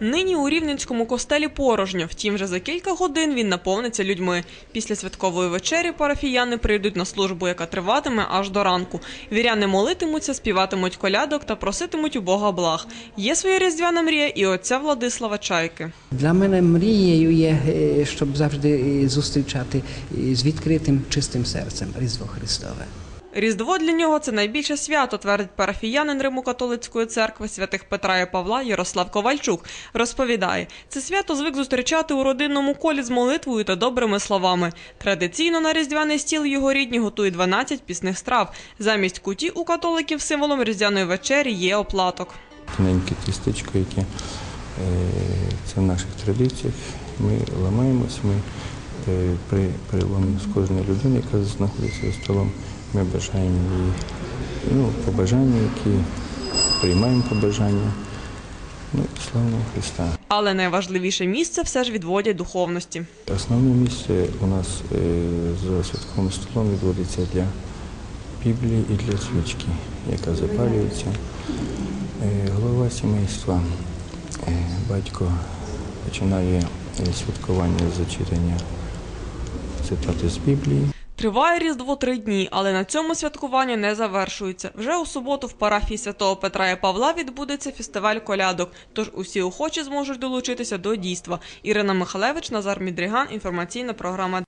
Нині у Рівненському костелі порожньо, втім, вже за кілька годин він наповниться людьми. Після святкової вечері парафіяни прийдуть на службу, яка триватиме аж до ранку. Віряни молитимуться, співатимуть колядок та проситимуть у Бога благ. Є своя різдвяна мрія і отця Владислава Чайки. Для мене мрією є, е, щоб завжди е, зустрічати е, з відкритим чистим серцем Різдво Христове. Різдво для нього це найбільше свято, твердить парафіянин Риму-католицької церкви святих Петра і Павла Ярослав Ковальчук. Розповідає, це свято звик зустрічати у родинному колі з молитвою та добрими словами. Традиційно на різдвяний стіл його рідні готують 12 пісних страв. Замість куті у католиків символом різдвяної вечері є оплаток. тоненьке тістечко, яке це в наших традиціях. Ми ламаємось, ми е, при переломі з кожної людини, яка знаходиться за столом, ми бажаємо їй ну, побажання, які приймаємо побажання. Ну, славного Христа. Але найважливіше місце все ж відводять духовності. Основне місце у нас е, за святковим столом відводиться для Біблії і для свічки, яка запалюється. Е, Голова сімейства, е, батько починає святкування з зачитання цитати з Біблії. Триває Різдво три дні, але на цьому святкування не завершується. Вже у суботу в парафії святого Петра і Павла відбудеться фестиваль колядок. Тож усі охочі зможуть долучитися до дійства. Ірина Михалевич, Назар Мідріган. Інформаційна програма